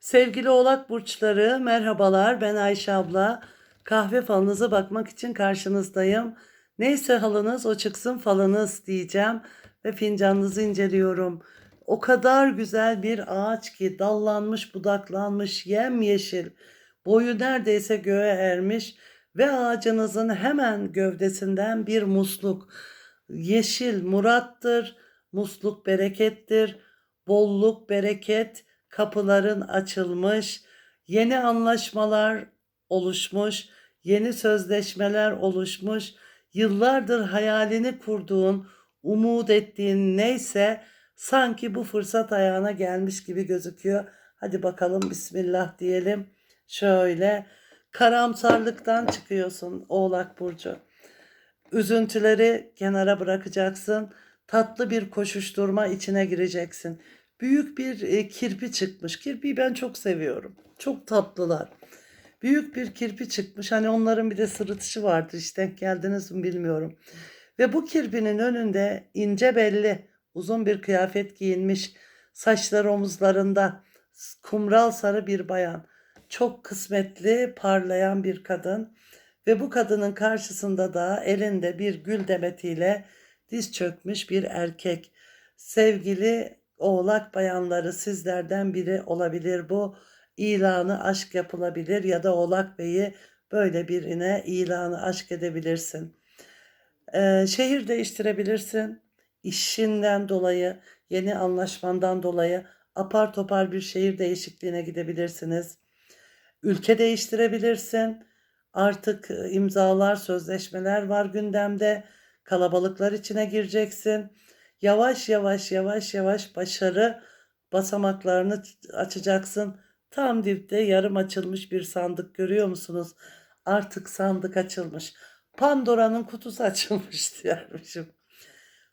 Sevgili oğlak burçları merhabalar ben Ayşe abla. Kahve falınıza bakmak için karşınızdayım. Neyse halınız o çıksın falınız diyeceğim ve fincanınızı inceliyorum. O kadar güzel bir ağaç ki dallanmış budaklanmış yemyeşil boyu neredeyse göğe ermiş ve ağacınızın hemen gövdesinden bir musluk. Yeşil murattır, musluk berekettir, bolluk bereket, kapıların açılmış, yeni anlaşmalar oluşmuş, yeni sözleşmeler oluşmuş, yıllardır hayalini kurduğun, umut ettiğin neyse sanki bu fırsat ayağına gelmiş gibi gözüküyor. Hadi bakalım bismillah diyelim. Şöyle karamsarlıktan çıkıyorsun Oğlak Burcu. Üzüntüleri kenara bırakacaksın. Tatlı bir koşuşturma içine gireceksin. Büyük bir e, kirpi çıkmış. Kirpiyi ben çok seviyorum. Çok tatlılar. Büyük bir kirpi çıkmış. Hani onların bir de sırıtışı vardır. Denk geldiniz mi bilmiyorum. Ve bu kirpinin önünde ince belli, uzun bir kıyafet giyinmiş, saçları omuzlarında, kumral sarı bir bayan. Çok kısmetli, parlayan bir kadın. Ve bu kadının karşısında da elinde bir gül demetiyle diz çökmüş bir erkek. Sevgili oğlak bayanları sizlerden biri olabilir bu. İlanı aşk yapılabilir ya da oğlak beyi böyle birine ilanı aşk edebilirsin. Ee, şehir değiştirebilirsin. İşinden dolayı, yeni anlaşmandan dolayı apar topar bir şehir değişikliğine gidebilirsiniz. Ülke değiştirebilirsin. Artık e, imzalar, sözleşmeler var gündemde. Kalabalıklar içine gireceksin. Yavaş yavaş yavaş yavaş başarı basamaklarını açacaksın. Tam dipte yarım açılmış bir sandık görüyor musunuz? Artık sandık açılmış. Pandora'nın kutusu açılmış diyormuşum.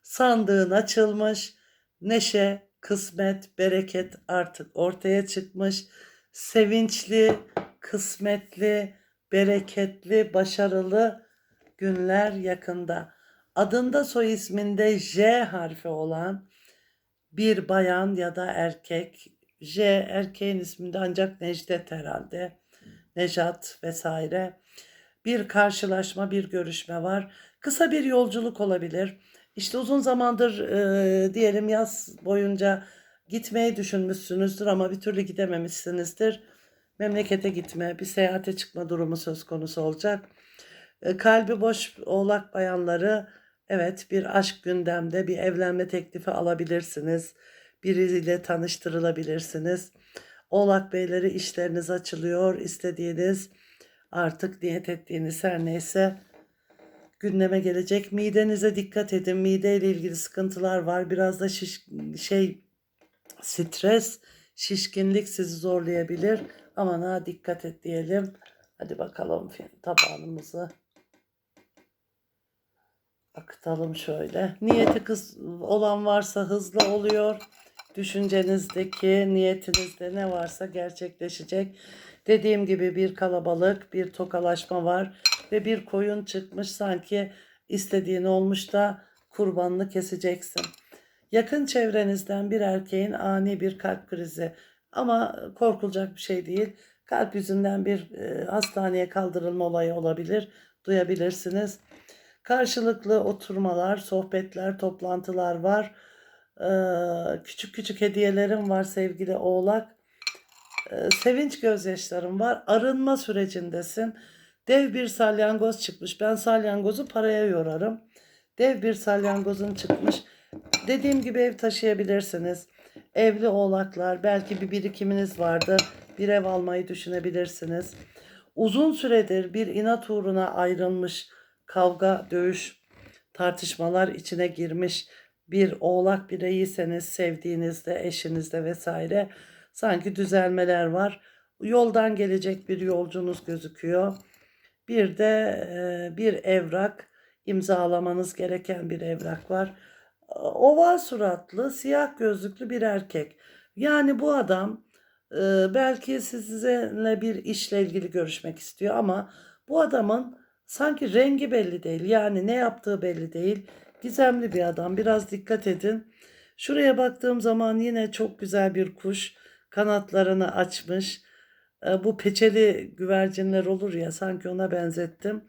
Sandığın açılmış. Neşe, kısmet, bereket artık ortaya çıkmış. Sevinçli, kısmetli, bereketli, başarılı günler yakında. Adında soy isminde J harfi olan bir bayan ya da erkek. J erkeğin isminde ancak Necdet herhalde. Nejat vesaire. Bir karşılaşma, bir görüşme var. Kısa bir yolculuk olabilir. İşte uzun zamandır e, diyelim yaz boyunca gitmeyi düşünmüşsünüzdür ama bir türlü gidememişsinizdir. Memlekete gitme, bir seyahate çıkma durumu söz konusu olacak. E, kalbi boş oğlak bayanları evet bir aşk gündemde bir evlenme teklifi alabilirsiniz. Biriyle tanıştırılabilirsiniz. Oğlak beyleri işleriniz açılıyor. istediğiniz artık niyet ettiğiniz her neyse gündeme gelecek. Midenize dikkat edin. Mide ile ilgili sıkıntılar var. Biraz da şiş, şey stres, şişkinlik sizi zorlayabilir. Aman ha dikkat et diyelim. Hadi bakalım tabağımızı akıtalım şöyle. Niyeti kız olan varsa hızlı oluyor. Düşüncenizdeki, niyetinizde ne varsa gerçekleşecek. Dediğim gibi bir kalabalık, bir tokalaşma var ve bir koyun çıkmış sanki istediğin olmuş da kurbanını keseceksin. Yakın çevrenizden bir erkeğin ani bir kalp krizi ama korkulacak bir şey değil. Kalp yüzünden bir e, hastaneye kaldırılma olayı olabilir. Duyabilirsiniz. Karşılıklı oturmalar, sohbetler, toplantılar var. Ee, küçük küçük hediyelerim var sevgili oğlak. Ee, sevinç gözyaşlarım var. Arınma sürecindesin. Dev bir salyangoz çıkmış. Ben salyangozu paraya yorarım. Dev bir salyangozun çıkmış. Dediğim gibi ev taşıyabilirsiniz. Evli oğlaklar belki bir birikiminiz vardı. Bir ev almayı düşünebilirsiniz. Uzun süredir bir inat uğruna ayrılmış kavga, dövüş, tartışmalar içine girmiş bir oğlak bireyiyseniz sevdiğinizde, eşinizde vesaire sanki düzelmeler var. Yoldan gelecek bir yolcunuz gözüküyor. Bir de e, bir evrak, imzalamanız gereken bir evrak var. Oval suratlı, siyah gözlüklü bir erkek. Yani bu adam e, belki sizinle bir işle ilgili görüşmek istiyor ama bu adamın sanki rengi belli değil. Yani ne yaptığı belli değil. Gizemli bir adam. Biraz dikkat edin. Şuraya baktığım zaman yine çok güzel bir kuş kanatlarını açmış. E, Bu peçeli güvercinler olur ya sanki ona benzettim.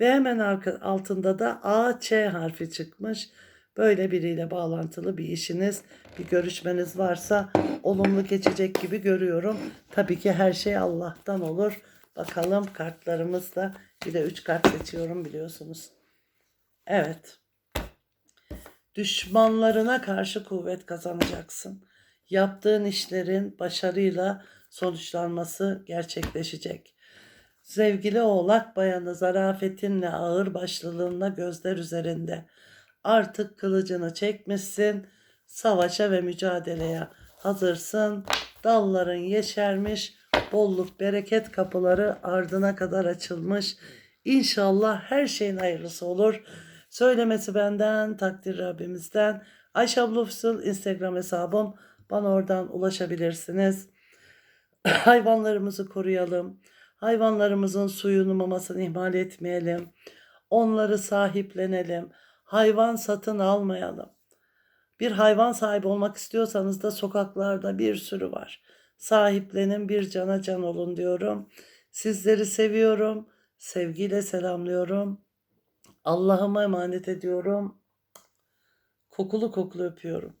Ve hemen arka, altında da A, Ç harfi çıkmış. Böyle biriyle bağlantılı bir işiniz, bir görüşmeniz varsa olumlu geçecek gibi görüyorum. Tabii ki her şey Allah'tan olur. Bakalım kartlarımızda bir de 3 kart seçiyorum biliyorsunuz. Evet. Düşmanlarına karşı kuvvet kazanacaksın. Yaptığın işlerin başarıyla sonuçlanması gerçekleşecek. Sevgili oğlak bayanı zarafetinle ağır başlılığınla gözler üzerinde. Artık kılıcını çekmişsin. Savaşa ve mücadeleye hazırsın. Dalların yeşermiş. Bolluk bereket kapıları ardına kadar açılmış. İnşallah her şeyin hayırlısı olur. Söylemesi benden, takdir Rabbimizden. Ayşe abla Instagram hesabım. Bana oradan ulaşabilirsiniz. Hayvanlarımızı koruyalım. Hayvanlarımızın suyunu mamasını ihmal etmeyelim. Onları sahiplenelim. Hayvan satın almayalım. Bir hayvan sahibi olmak istiyorsanız da sokaklarda bir sürü var. Sahiplenin bir cana can olun diyorum. Sizleri seviyorum. Sevgiyle selamlıyorum. Allah'ıma emanet ediyorum. Kokulu kokulu öpüyorum.